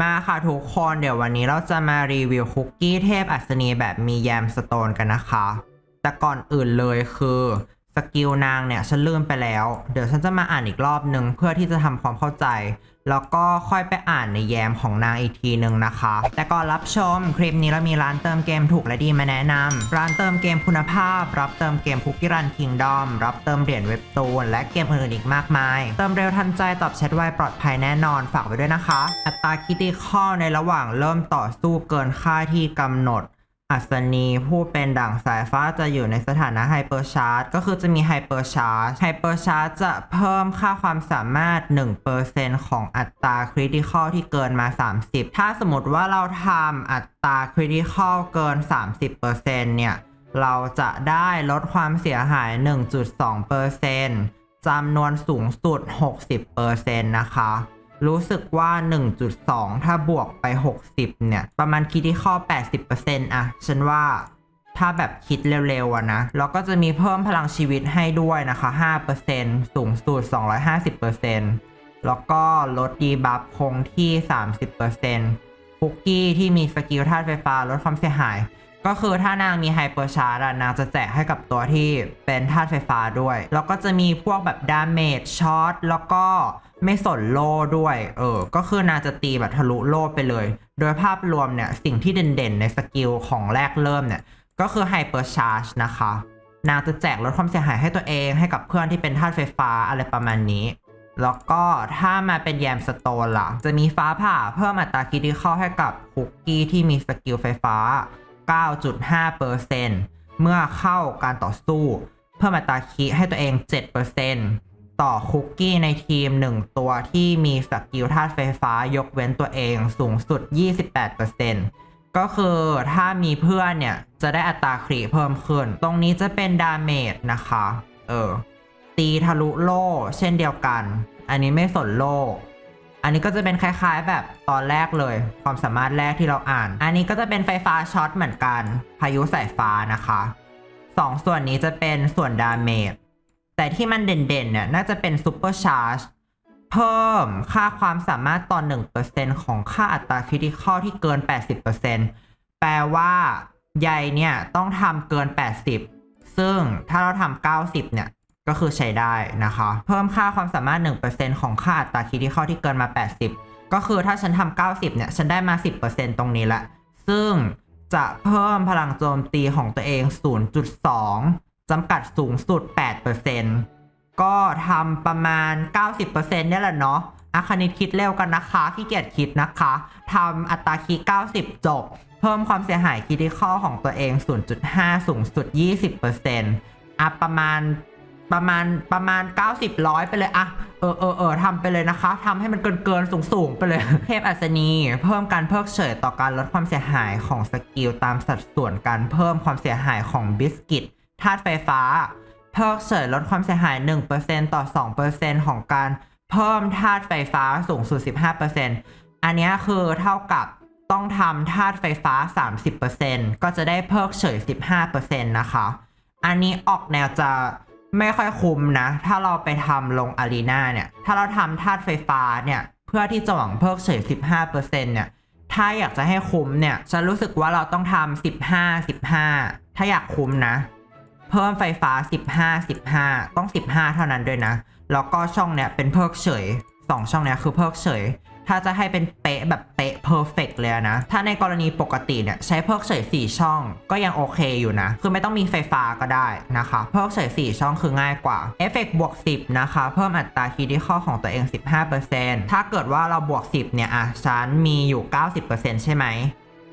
มาค่ะทุกคนเดี๋ยววันนี้เราจะมารีวิวคุกกี้เทพอัศนีแบบมีแยมสโตนกันนะคะ แต่ก่อนอื่นเลยคือ สกิลนางเนี่ยฉันลืมไปแล้ว เดี๋ยวฉันจะมาอ่านอีกรอบหนึ่งเพื่อที่จะทำความเข้าใจ แล้วก็ค่อยไปอ่านในแยมของนางอีกทีหนึ่งนะคะ แต่ก่อนรับชมคลิปนี้เรามีร้านเติมเกมถูกและดีมาแนะนำร้านเติมเกมคุณภาพ รับเติมเกมคุกกี้รันคิงดอมรับเติมเหรียญเว็บตูนและเกมอื่นๆอีกมากมาย เติมเร็วทันใจตอบแชทไวปลอดภัยแน่นอนฝากไว้ด้วยนะคะ อัตราคิติคอในระหว่างเริ่มต่อสู้เกินค่าที่กำหนด อัศนีผู้เป็นดั่งสายฟ้าจะอยู่ในสถานะไฮเปอร์ชาร์จก็คือจะมีไฮเปอร์ชาร์จไฮเปอร์ชาร์จจะเพิ่มค่าความสามารถ 1%ของอัตราคริติคอลที่เกินมา 30 ถ้าสมมติว่าเราทำอัตราคริติคอลเกิน 30%เนี่ย เราจะได้ลดความเสียหาย 1.2%จำนวนสูงสุด 60%นะคะ รู้สึกว่า 1.2 ถ้าบวกไป 60 เนี่ย ประมาณคิดที่ข้อ 80%อะฉันว่าถ้าแบบคิดเร็วๆอะนะ แล้วก็จะมีเพิ่มพลังชีวิตให้ด้วยนะคะ 5%สูงสุด 250%แล้วก็ลดดีบัฟคงที่ 30%คุกกี้ที่มีสกิลธาตุไฟฟ้าลดความเสียหาย ก็คือถ้านางมีไฮเปอร์ชาร์จอะนางจะแจกให้กับตัวที่เป็นธาตุไฟฟ้าด้วย แล้วก็จะมีพวกแบบดาเมจช็อตแล้วก็ ไม่สนโล่ด้วย เออ ก็คือนางจะตีแบบทะลุโล่ไปเลย โดยภาพรวมเนี่ย สิ่งที่เด่นๆ ในสกิลของแรกเริ่มเนี่ย ก็คือไฮเปอร์ชาร์จนะคะ นางจะแจกลดความเสียหายให้ตัวเองให้กับเพื่อนที่เป็นธาตุไฟฟ้าอะไรประมาณนี้ แล้วก็ถ้ามาเป็นแยมสโตนล่ะ จะมีฟ้าผ่าเพิ่มอัตราคิดที่เข้าให้กับคุกกี้ที่มีสกิลไฟฟ้า 9.5%เมื่อเข้าการต่อสู้ เพิ่มอัตราคิให้ตัวเอง 7% ต่อคุกกี้ในทีม 1 ตัวที่มีสกิลธาตุไฟฟ้ายกเว้นตัวเองสูงสุด 28%ก็คือถ้ามีเพื่อนเนี่ย จะได้อัตราคริเพิ่มขึ้น ตรงนี้จะเป็นดาเมจนะคะ เออ ตีทะลุโล่เช่นเดียวกัน อันนี้ไม่สนโล่อันนี้ก็จะเป็นคล้ายๆ แบบตอนแรกเลย ความสามารถแรกที่เราอ่าน อันนี้ก็จะเป็นไฟฟ้าช็อตเหมือนกัน พายุสายฟ้านะคะสองส่วนนี้จะเป็นส่วนดาเมจ แต่ที่มันเด่นๆเนี่ยน่าจะเป็นซูเปอร์ชาร์จเพิ่มค่าความสามารถต่อ1%ของค่าอัตราคริติคอลที่เกิน 80%แปลว่าใยเนี่ยต้องทำเกิน 80 ซึ่งถ้าเราทำ90 เนี่ย ก็คือใช้ได้นะคะ เพิ่มค่าความสามารถ 1%ของค่าอัตราคริติคอลที่เกินมา 80 ก็คือถ้าฉันทำ90 เนี่ย ฉันได้มา 10%ตรงนี้ละ ซึ่งจะเพิ่มพลังโจมตีของตัวเอง 0.2 จำกัดสูงสุด 8%ก็ทำประมาณ 90%เนี่ยแหละเนาะอาคณิตคิดเร็วกันนะคะขี้เกียจคิดนะคะทำอัตราคี90 จบ เพิ่มความเสียหายคิดข้อของตัวเอง 0.5 สูงสุด 20%อะประมาณประมาณประมาณ 90ร้อยไปเลยอะเออเออเออทำไปเลยนะคะทำให้มันเกินเกินสูงสูงไปเลย เทพอัศนี เพิ่มการเพิกเฉยต่อการลดความเสียหายของสกิลตามสัดส่วนการเพิ่มความเสียหายของบิสกิต ธาตุไฟฟ้า เพิกเฉยลดความเสียหาย 1%ต่อ 2%ของการเพิ่มธาตุไฟฟ้าสูงสุด 15%อันเนี้คือเท่ากับต้องทำธาตุไฟฟ้า 30%ก็จะได้เพิกเฉย 15%นะคะ อันนี้ออกแนวจะไม่ค่อยคุ้มนะ ถ้าเราไปทำลงอารีนาเนี่ย ถ้าเราทำธาตุไฟฟ้าเนี่ย เพื่อที่จะหวังเพิกเฉย 15%เนี่ย ถ้าอยากจะให้คุ้มเนี่ยฉันรู้สึกว่าเราต้องทำ15 15 ถ้าอยากคุ้มนะ เพิ่มไฟฟ้า 15 15 ต้อง 15 เท่านั้นด้วยนะ แล้วก็ช่องเนี้ยเป็นเพิกเฉย 2 ช่องเนี้ยคือเพิกเฉย ถ้าจะให้เป็นเป๊ะแบบเป๊ะเพอร์เฟกเลยนะ ถ้าในกรณีปกติเนี่ยใช้เพิกเฉย 4 ช่องก็ยังโอเคอยู่นะ คือไม่ต้องมีไฟฟ้าก็ได้นะคะ เพิกเฉย 4 ช่องคือง่ายกว่าเอฟเฟกบวก 10 นะคะ เพิ่มอัตราคีย์ที่ข้อของตัวเอง 15%ถ้าเกิดว่าเราบวก 10 เนี่ยอะฉันมีอยู่ 90%ใช่ไหม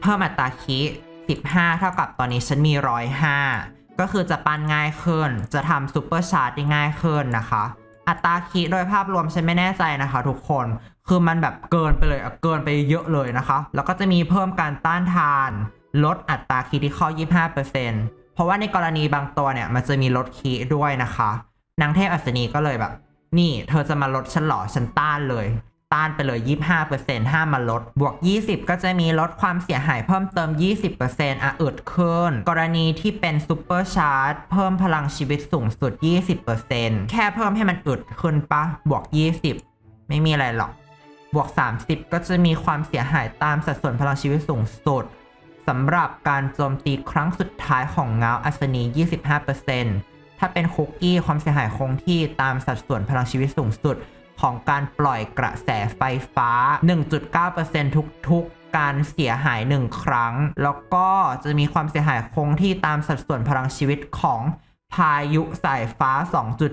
เพิ่มอัตราคีย์15 เท่ากับตอนนี้ฉันมี 105 ก็คือจะปั้นง่ายขึ้น จะทำซูเปอร์ชาร์จได้ง่ายขึ้นนะคะ อัตราคีย์โดยภาพรวมฉันไม่แน่ใจนะคะทุกคน คือมันแบบเกินไปเลยเกินไปเยอะเลยนะคะ แล้วก็จะมีเพิ่มการต้านทาน ลดอัตราคีย์ที่ข้อ25%เพราะว่าในกรณีบางตัวเนี่ยมันจะมีลดคีด้วยนะคะ นางเทพอัศนีก็เลยแบบ นี่เธอจะมาลดฉันหรอฉันต้านเลย ต้านไปเลย 25%ห้ามมาลด บวก 20 ก็จะมีลดความเสียหายเพิ่มเติม 20%อะอึดขึ้น กรณีที่เป็นซูเปอร์ชาร์จเพิ่มพลังชีวิตสูงสุด 20%แค่เพิ่มให้มันอึดขึ้นปะบวก 20 ไม่มีอะไรหรอก บวก 30 ก็จะมีความเสียหายตามสัดส่วนพลังชีวิตสูงสุดสำหรับการโจมตีครั้งสุดท้ายของเงาอัศนี 25%ถ้าเป็นคุกกี้ความเสียหายคงที่ตามสัดส่วนพลังชีวิตสูงสุด ของการปล่อยกระแสไฟฟ้า 1.9%ทุกๆ การเสียหาย 1 ครั้ง แล้วก็จะมีความเสียหายคงที่ตามสัดส่วนพลังชีวิตของพายุสายฟ้า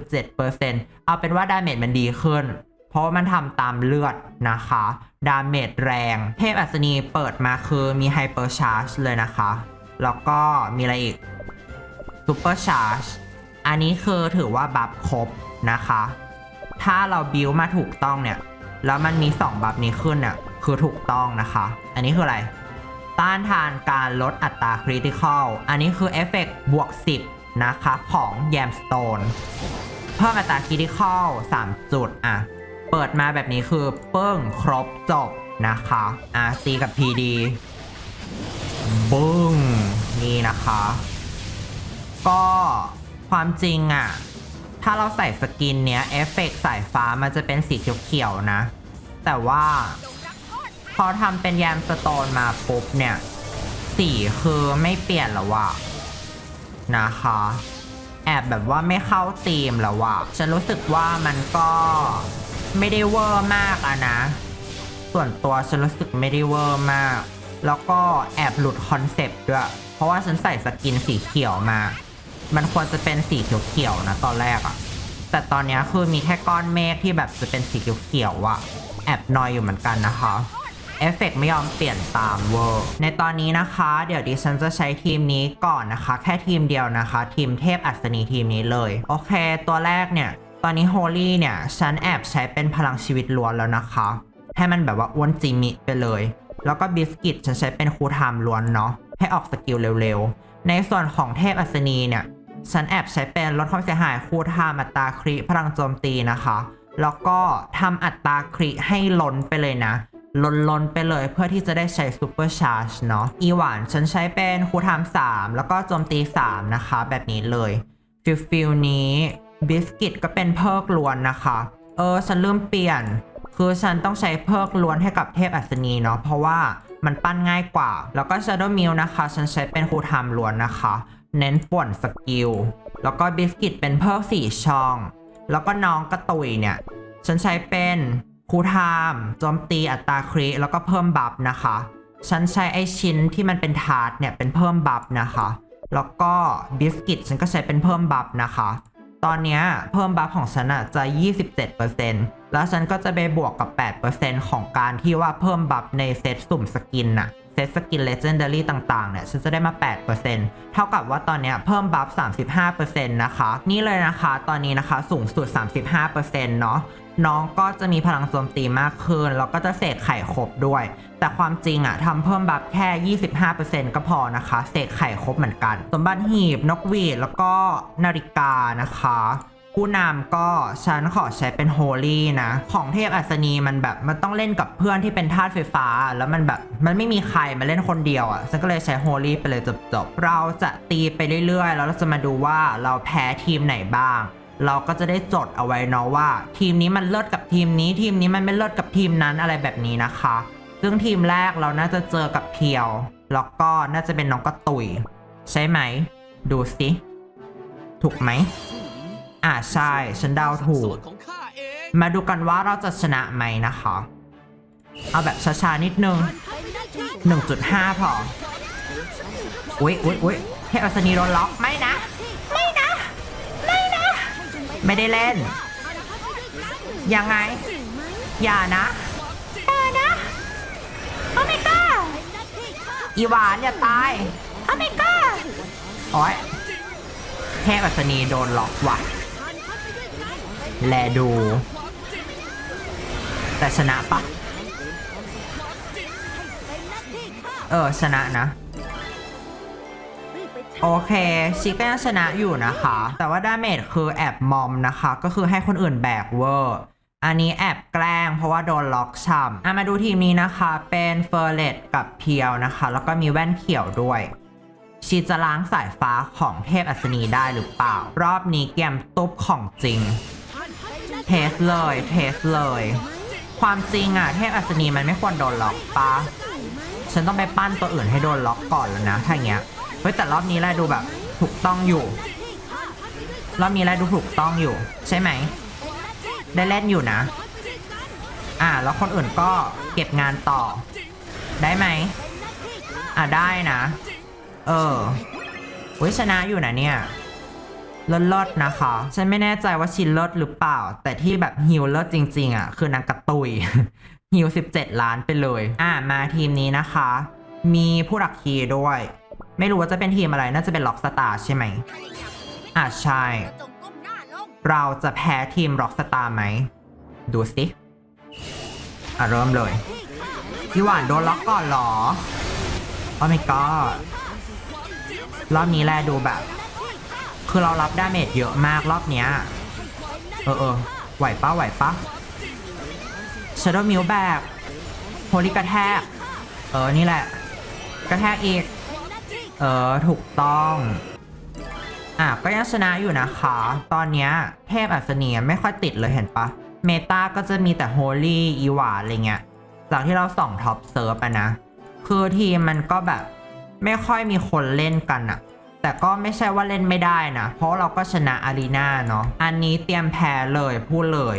2.7%เอาเป็นว่าดาเมจมันดีขึ้น เพราะว่ามันทำตามเลือดนะคะ ดาเมจแรง เทพอัศนีเปิดมาคือมีไฮเปอร์ชาร์จเลยนะคะ แล้วก็มีอะไรอีกซูเปอร์ชาร์จอันนี้คือถือว่าบัฟครบนะคะ ถ้าเราบิวมาถูกต้องเนี่ย แล้วมันมี 2 บัฟนี้ขึ้นเนี่ยคือถูกต้องนะคะ อันนี้คืออะไร ต้านทานการลดอัตราคริติคอล อันนี้คือเอฟเฟกบวก 10 นะคะของแยมสโตน เพิ่มอัตราคริติคอล 3 จุด อะ เปิดมาแบบนี้คือเปิ้งครบจบนะคะ อะตีกับ PD บึ้งนี่นะคะ ก็ความจริงอะ ถ้าเราใส่สกินเนี้ยเอฟเฟกต์สายฟ้ามันจะเป็นสีเขียวๆนะ แต่ว่าพอทำเป็นแยมสโตนมาปุ๊บเนี่ย สีคือไม่เปลี่ยนแล้วว่ะนะคะ แอบแบบว่าไม่เข้าธีมแล้วว่ะฉันรู้สึกว่ามันก็ไม่ได้เวอร์มากอะนะ ส่วนตัวฉันรู้สึกไม่ได้เวอร์มาก แล้วก็แอบหลุดคอนเซปต์ด้วย เพราะว่าฉันใส่สกินสีเขียวมา มันควรจะเป็นสีเขียวๆนะตอนแรกอะแต่ตอนนี้คือมีแค่ก้อนเมฆที่แบบจะเป็นสีเขียวๆอะแอบนอยอยู่เหมือนกันนะคะ เอฟเฟกต์ไม่ยอมเปลี่ยนตามเวอร์ ในตอนนี้นะคะ เดี๋ยวดิฉันจะใช้ทีมนี้ก่อนนะคะ แค่ทีมเดียวนะคะ ทีมเทพอัศนีทีมนี้เลย โอเค ตัวแรกเนี่ย ตอนนี้โฮลี่เนี่ย ฉันแอบใช้เป็นพลังชีวิตล้วนแล้วนะคะ ให้มันแบบว่าอ้วนจิมิไปเลย แล้วก็บิสกิตฉันใช้เป็นคูลไทม์ล้วนเนาะ ให้ออกสกิลเร็วๆ ในส่วนของเทพอัศนีเนี่ย ฉันแอบใช้เป็นลดความเสียหายคูลไทม์อัตราคริพลังโจมตีนะคะ แล้วก็ทำอัตราคริให้ล้นไปเลยนะล้นล้นๆไปเลยเพื่อที่จะได้ใช้ซูเปอร์ชาร์จเนาะอีหวานฉันใช้เป็นคูลไทม์3แล้วก็โจมตี 3 นะคะ แบบนี้เลยฟิลฟิลนี้บิสกิตก็เป็นเพิกล้วนนะคะ เออ ฉันลืมเปลี่ยน คือฉันต้องใช้เพิกล้วนให้กับเทพอัศนีเนาะเพราะว่ามันปั้นง่ายกว่า แล้วก็ Shadow m i l นะคะ ฉันใช้เป็นคูลไทม์ล้วนนะคะ เน้นป่วนสกิล แล้วก็บิสกิตเป็นเพิกสี่ช่อง แล้วก็น้องกระตุยเนี่ย ฉันใช้เป็นคูลไทม์โจมตีอัตราคริแล้วก็เพิ่มบัฟนะคะ ฉันใช้ไอชิ้นที่มันเป็นทาร์ตเนี่ยเป็นเพิ่มบัฟนะคะ แล้วก็บิสกิตฉันก็ใช้เป็นเพิ่มบัฟนะคะ ตอนนี้เพิ่มบัฟของฉันอะจะ 27%แล้วฉันก็จะไปบวกกับ 8%ของการที่ว่าเพิ่มบัฟในเซตสุ่มสกินน่ะ เซตสกินเลเจนดารี่ต่างๆ เนี่ย ฉันจะได้มา 8%เท่ากับว่าตอนเนี้ยเพิ่มบัฟ 35%นะคะ นี่เลยนะคะ ตอนนี้นะคะสูงสุด 35%เนาะน้องก็จะมีพลังโจมตีมากขึ้น แล้วก็จะเสกไข่ครบด้วย แต่ความจริงอะทำเพิ่มบัฟแค่ 25%ก็พอนะคะ เสกไข่ครบเหมือนกัน สมบัติหีบ นกหวีด แล้วก็นาฬิกานะคะ ผู้นำก็ฉันขอใช้เป็นโฮลี่นะ ของเทพอัศนีมันแบบมันต้องเล่นกับเพื่อนที่เป็นธาตุไฟฟ้า แล้วมันแบบมันไม่มีใครมาเล่นคนเดียวอะ่ะฉันก็เลยใช้โฮลี่ไปเลยจบๆเราจะตีไปเรื่อยๆ แล้วเราจะมาดูว่าเราแพ้ทีมไหนบ้าง เราก็จะได้จดเอาไว้เนาะว่า ทีมนี้มันเลิศกับทีมนี้ ทีมนี้มันไม่เลิศกับทีมนั้นอะไรแบบนี้นะคะ ซึ่งทีมแรกเราน่าจะเจอกับเพียว แล้วก็น่าจะเป็นน้องกระตุย ใช่ไหม ดูสิถูกไหม อ่าใช่ ฉันเดาถูกของข้าเองมาดูกันว่าเราจะชนะไหมนะคะ เอาแบบช้าๆนิดนึง 1.5 พออุ๊ยอุ๊ยอุ๊ยเทพอัศนีโดนล็อกไม่นะ ไม่นะ ไม่นะ ไม่ได้เล่น ยังไง อย่านะอย่านะโอเมก้าอีหวานอย่าตายโอเมก้าโอ้ยเทพอัศนีโดนล็อกว่ะ แลดู แต่ชนะปะเออ ชนะนะ โอเค ชิก็ยังชนะอยู่นะคะ แต่ว่าดาเมจคือแอบมอมนะคะ ก็คือให้คนอื่นแบกเวอร์ อันนี้แอบแกล้งเพราะว่าโดนล็อกช่ำอะมาดูทีมนี้นะคะ เป็นเฟอร์เรตกับเพียวนะคะ แล้วก็มีแว่นเขียวด้วยชีจะล้างสายฟ้าของเทพอัศนีได้หรือเปล่า รอบนี้เกมตุ๊บของจริง เทสเลยเทสเลย ความจริงอะเทพอัศนีมันไม่ควรโดนล็อกปะฉันต้องไปปั้นตัวอื่นให้โดนล็อกก่อนแล้วนะถ้าอย่างเงี้ยเฮ้ยแต่รอบนี้แหละดูแบบถูกต้องอยู่ รอบนี้แหละดูถูกต้องอยู่ ใช่ไหม ได้เล่นอยู่นะ อ่าแล้วคนอื่นก็เก็บงานต่อ ได้ไหมอ่าได้นะ เออวิชนะอยู่นะเนี่ย เลิศเลิศนะคะ ฉันไม่แน่ใจว่าชินเลิศหรือเปล่า แต่ที่แบบฮิวเลิศจริง ๆ อะ คือนางกระตุยฮิว 17 ล้านไปเลย อ่ามาทีมนี้นะคะ มีผู้หลักคีด้วย ไม่รู้ว่าจะเป็นทีมอะไร น่าจะเป็นล็อกสตาร์ใช่ไหม อ่าใช่ เราจะแพ้ทีมร็อกสตาร์ไหม ดูสิ อะ เริ่มเลยพี่หวานโดนล็อกก่อนหรอ โอ้ my god รอบนี้แลดูแบบ คือเรารับดาเมจเยอะมากรอบเนี้ย เออเออไหวปะไหวปะ Shadow m i l แบกโฮลิกระแทก เออ นี่แหละ กระแทกอีก เออ ถูกต้อง อะ ก็ยังชนะอยู่นะคะ ตอนเนี้ยเทพอัศนีไม่ค่อยติดเลยเห็นปะ เมตาก็จะมีแต่โฮลี่อีหวาอะไรเงี้ย จากที่เราส่องท็อปเซิร์ฟอะนะ คือทีมมันก็แบบ ไม่ค่อยมีคนเล่นกันอะ แต่ก็ไม่ใช่ว่าเล่นไม่ได้นะ เพราะเราก็ชนะอารีนาเนาะอันนี้เตรียมแพ้เลยพูดเลย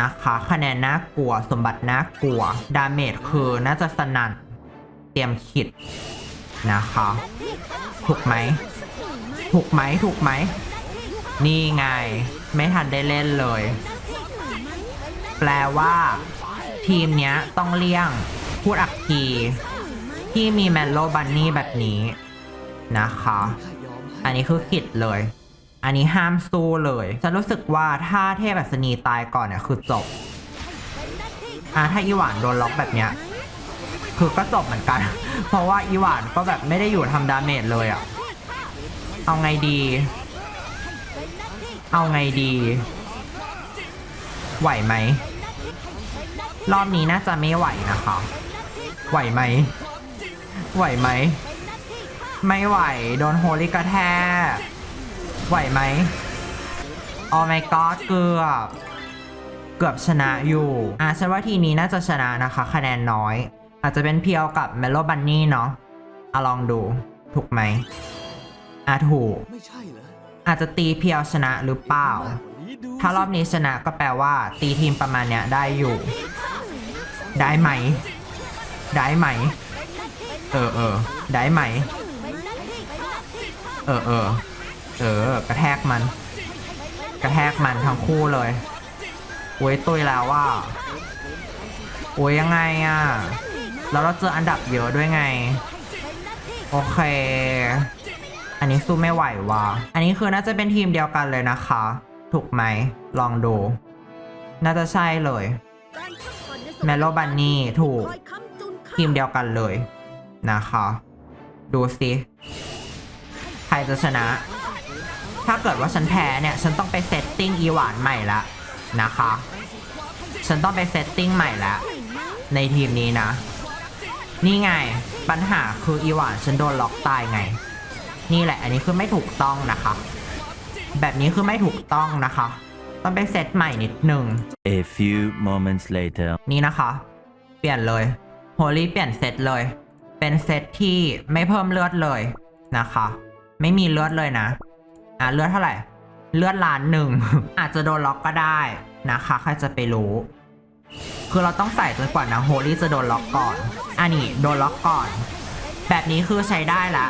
นะคะคะแนนน่ากลัวสมบัติน่ากลัว ดาเมจคือน่าจะสนั่นเตรียมคิดนะคะ ถูกไหม ถูกไหมถูกไหม นี่ไง ไม่ทันได้เล่นเลย แปลว่า ทีมเนี้ยต้องเลี่ยง พูดอักคีที่มีแมนโลบันนี่แบบนี้นะคะ อันนี้คือขิดเลย อันนี้ห้ามสู้เลย ฉันรู้สึกว่าถ้าเทพอัศนีตายก่อนเนี่ยคือจบ อะถ้าอีหวานโดนล็อกแบบเนี้ย คือก็จบเหมือนกัน เพราะว่าอีหวานก็แบบไม่ได้อยู่ทำดาเมจเลยอะเอาไงดี เอาไงดี ไหวไหม รอบนี้น่าจะไม่ไหวนะคะ ไหวไหม ไหวไหม ไม่ไหว โดนโฮลิกระแทกไหวไหมโอ้ my god เกือบเกือบชนะอยู่อะฉันว่าทีนี้น่าจะชนะนะคะ คะแนนน้อย อาจจะเป็นเพียวกับเมโลบันนี่เนาะอะลองดู ถูกไหมอะถูก ไม่ใช่เหรอ อาจจะตีเพียวชนะหรือเปล่ามากกว่านี้ดูถ้ารอบนี้ชนะก็แปลว่า ตีทีมประมาณเนี้ยได้อยู่ ได้ไหม ได้ไหม เออเออได้ไหม เออเออเออกระแทกมัน กระแทกมันทั้งคู่เลยโอ้ยตุยแล้วว่าโอ้ยยังไงอะแล้วเราเจออันดับเยอะด้วยไง โอเค อันนี้สู้ไม่ไหวว่ะอันนี้คือน่าจะเป็นทีมเดียวกันเลยนะคะ ถูกไหมลองดู น่าจะใช่เลยแมโลบันนี่ถูกทีมเดียวกันเลยนะคะ ดูสิ รจะชนะ ถ้าเกิดว่าฉันแพ้เนี่ย ฉันต้องไปเซตติ้งอีหวานใหม่ละนะคะ ฉันต้องไปเซตติ้งใหม่ละในทีมนี้นะ นี่ไงปัญหาคืออีหวานฉันโดนล็อกตายไง นี่แหละ อันนี้คือไม่ถูกต้องนะคะ แบบนี้คือไม่ถูกต้องนะคะ ต้องไปเซตใหม่นิดหนึ่ง A few moments later. นี่นะคะ เปลี่ยนเลยโฮลี่เปลี่ยนเซตเลย เป็นเซตที่ไม่เพิ่มเลือดเลยนะคะ ไม่มีเลือดเลยนะ อะเลือดเท่าไหร่ เลือดล้านหนึ่ง อาจจะโดนล็อกก็ได้นะคะ ใครจะไปรู้ คือเราต้องใส่จนกว่านะโฮลี่จะโดนล็อกก่อน อันนี้โดนล็อกก่อน แบบนี้คือใช้ได้ละ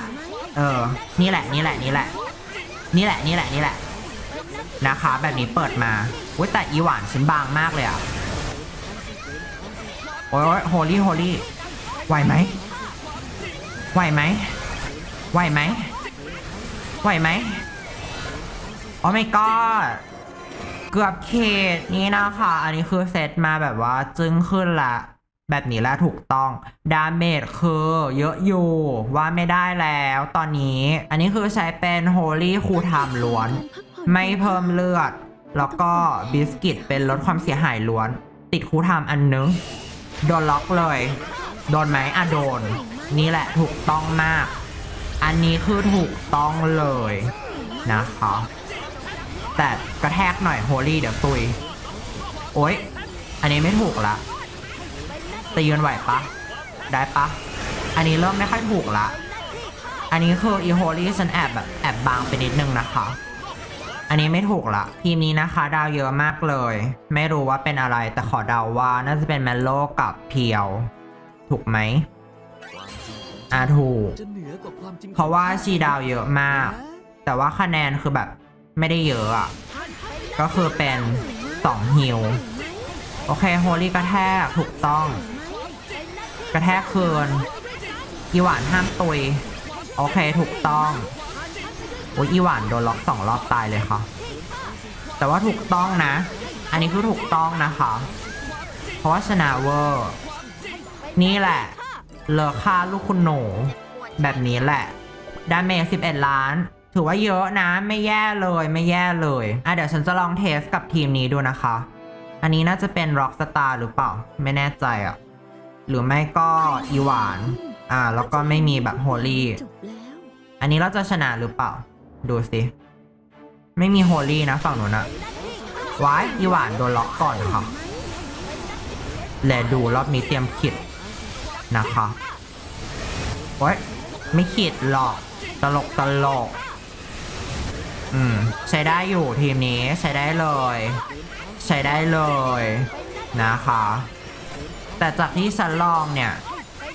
เออ นี่แหละ นี่แหละ นี่แหละ นี่แหละ นี่แหละ นี่แหละ นะคะ แบบนี้เปิดมาอุ้ยแต่อีหวานฉันบางมากเลยอะโอ้ยโฮลี่ โฮลี่ ไหวไหม ไหวไหม ไหวไหม ไหวไหมโอ้ my god เกือบเขตนี้นะคะ อันนี้คือเซตมาแบบว่าจึงขึ้นละ แบบนี้แล้วถูกต้อง ดาเมจคือเยอะอยู่ว่าไม่ได้แล้วตอนนี้ อันนี้คือใช้เป็นโฮลี่คูทามล้วน ไม่เพิ่มเลือด แล้วก็บิสกิตเป็นลดความเสียหายล้วน ติดคูทามอันนึง โดนล็อกเลย โดนไหมอะโดน นี่แหละถูกต้องมาก อันนี้คือถูกต้องเลยนะคะ แต่กระแทกหน่อยโฮลี่เดี๋ยวตุย โอ๊ย อันนี้ไม่ถูกละต่ยืนไหวปะ ได้ปะ อันนี้เริ่มไม่ค่อยถูกละ อันนี้คืออีโฮลี่ฉันแอบแบบแอบบางไปนิดนึงนะคะ อันนี้ไม่ถูกละ ทีมนี้นะคะดาวเยอะมากเลย ไม่รู้ว่าเป็นอะไรแต่ขอเดาว่าน่าจะเป็นแมนโลกับเพียว ถูกไหม อ่าถูกจะเหนือกว่าความจริงเพราะว่าชีดาวเยอะมาก แต่ว่าคะแนนคือแบบไม่ได้เยอะอะ ก็คือเป็น2ฮิวโอเคโฮลี่กระแทกถูกต้อง กระแทกคืนอีหวานห้ามตุย โอเคถูกต้องโอ้ยอีหวานโดนล็อกสองรอบตายเลยค่ะ แต่ว่าถูกต้องนะ อันนี้คือถูกต้องนะคะ เพราะว่าชนะเวอร์ นี่แหละ เลอค่าลูกคุณหนู แบบนี้แหละ ดาเมจ11 ล้าน ถือว่าเยอะนะ ไม่แย่เลย ไม่แย่เลย อะเดี๋ยวฉันจะลองเทสกับทีมนี้ดูนะคะ อันนี้น่าจะเป็น Rockstar หรือเปล่า ไม่แน่ใจอะ หรือไม่ก็อีหวาน อ่า แล้วก็ไม่มีแบบโฮลี่ อันนี้เราจะชนะหรือเปล่า ดูสิ ไม่มีโฮลี่นะฝั่งนู้นอะว้ายอีหวานโดนล็อกก่อนค่ะแลดูรอบนี้เตรียมขิด นะคะโอ้ยไม่ขิดหรอก ตลกตลก อืม ใช้ได้อยู่ทีมนี้ใช้ได้เลย ใช้ได้เลย นะคะ แต่จากที่ฉันลองเนี่ย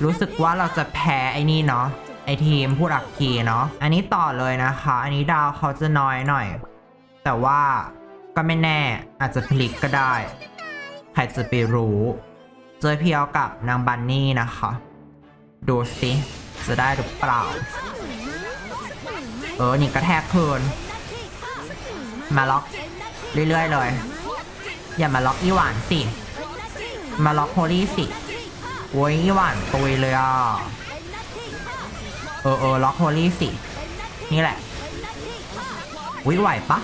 รู้สึกว่าเราจะแพ้ไอ้นี่เนาะไอทีมพูดอักคีเนาะอันนี้ต่อเลยนะคะ อันนี้ดาวเขาจะน้อยหน่อย แต่ว่าก็ไม่แน่อาจจะพลิกก็ได้ ใครจะไปรู้ เจอเพียวกับนางบันนี่นะคะ ดูสิจะได้หรือเปล่า เออนี่กระแทกคืน มาล็อก เรื่อย ๆ เลย อย่ามาล็อกอีหวานสิ มาล็อกโฮลี่สิโอ้ยอีหวานตุยเลยอะ เออเออล็อกโฮลี่สิ นี่แหละอุ้ยไหวปะ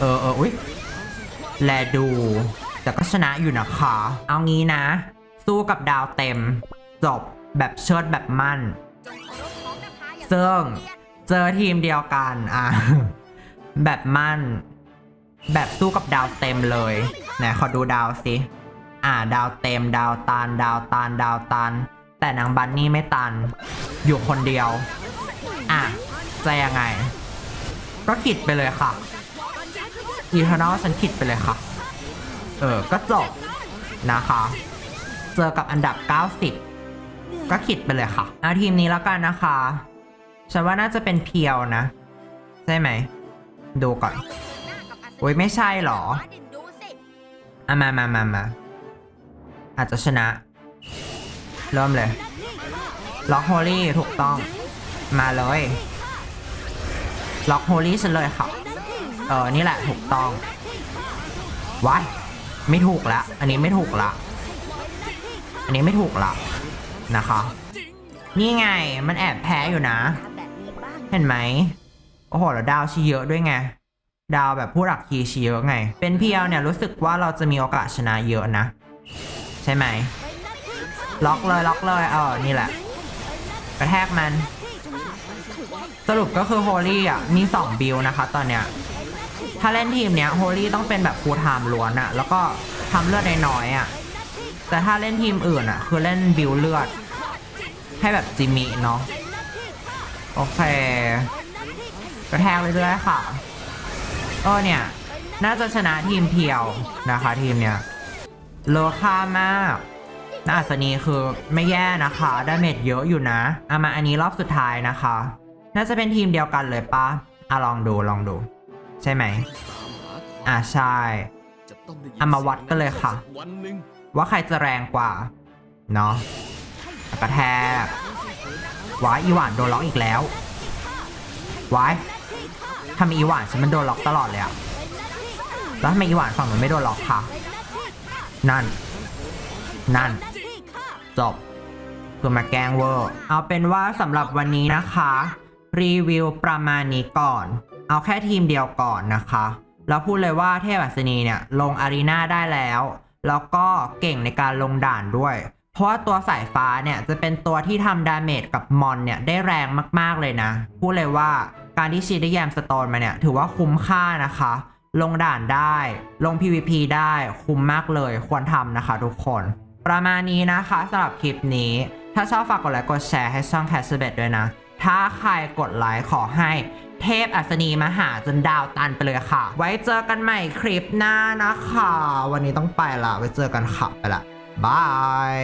เออเอออุ้ยแลดู แต่ก็ชนะอยู่นะคะ เอางี้นะ สู้กับดาวเต็ม จบแบบเชิดแบบมั่น ซึ่งเจอทีมเดียวกันอะแบบมั่น แบบสู้กับดาวเต็มเลยไหนขอดูดาวสิอ่าดาวเต็มดาวตันดาวตันดาวตันแต่นางบันนี่ไม่ตัน อยู่คนเดียว อะจะยังไง ก็ขิดไปเลยค่ะอีเทอร์นอลฉันขิดไปเลยค่ะ เออ ก็จบนะคะ เจอกับอันดับ 90 ก็ขิดไปเลยค่ะเอาทีมนี้แล้วกันนะคะ ฉันว่าน่าจะเป็นเพียวนะ ใช่ไหม ดูก่อน โอ้ยไม่ใช่หรออะมามามามาอาจจะชนะ เริ่มเลย ล็อกโฮลี่ถูกต้อง มาเลย ล็อกโฮลี่ฉันเลยค่ะ เออ นี่แหละถูกต้องว้าย ไม่ถูกละ อันนี้ไม่ถูกละ อันนี้ไม่ถูกละนะคะ นี่ไงมันแอบแพ้อยู่นะ เห็นไหมโอ้โหแล้วดาวชีเยอะด้วยไง ดาวแบบผู้หลักคีชีเยอะไง เป็นเพียวเนี่ยรู้สึกว่าเราจะมีโอกาสชนะเยอะนะ ใช่ไหม ล็อกเลยล็อกเลยเออนี่แหละ กระแทกมัน สรุปก็คือโฮลี่อะมี 2 บิลนะคะตอนเนี้ย ถ้าเล่นทีมเนี้ยโฮลี่ต้องเป็นแบบฟูลไทม์ล้วนอะแล้วก็ทำเลือดน้อยๆอะแต่ถ้าเล่นทีมอื่นอะคือเล่นบิลเลือด ให้แบบจิมมี่เนาะโอเคกระแทกเรื่อยๆค่ะเออเนี่ยน่าจะชนะทีมเพียวนะคะ ทีมเนี้ยโลค่ามากน่าอัศนีคือไม่แย่นะคะดาเมจเยอะอยู่นะเอามาอันนี้รอบสุดท้ายนะคะ น่าจะเป็นทีมเดียวกันเลยปะอะลองดูลองดู ใช่ไหม อะใช่เอามาวัดกันเลยค่ะ ว่าใครจะแรงกว่า เนาะกระแทกวายอีหวานโดนล็อกอีกแล้ววายทำไมอีหวานฉันมันโดนล็อกตลอดเลยอะแล้วทำไมอีหวานฝั่งมันไม่โดนล็อกคะนั่น นั่น จบคือมาแกล้งเวอร์ เอาเป็นว่าสำหรับวันนี้นะคะ รีวิวประมาณนี้ก่อน เอาแค่ทีมเดียวก่อนนะคะแล้วพูดเลยว่าเทพอัศนีเนี่ยลงอารีนาได้แล้ว แล้วก็เก่งในการลงด่านด้วย เพราะว่าตัวสายฟ้าเนี่ยจะเป็นตัวที่ทำดาเมจกับมอนเนี่ยได้แรงมากๆเลยนะ พูดเลยว่าการที่ชีได้แยมสโตนมาเนี่ยถือว่าคุ้มค่านะคะ ลงด่านได้ ลง PVP ได้คุ้มมากเลยควรทำนะคะทุกคน ประมาณนี้นะคะสำหรับคลิปนี้ ถ้าชอบฝากกดไลค์กดแชร์ให้ช่องแคสเบตด้วยนะ ถ้าใครกดไลค์ขอให้ เทพอัศนีมาหาจนดาวตันไปเลยค่ะ ไว้เจอกันใหม่คลิปหน้านะคะ วันนี้ต้องไปละไว้เจอกันค่ะไปละบาย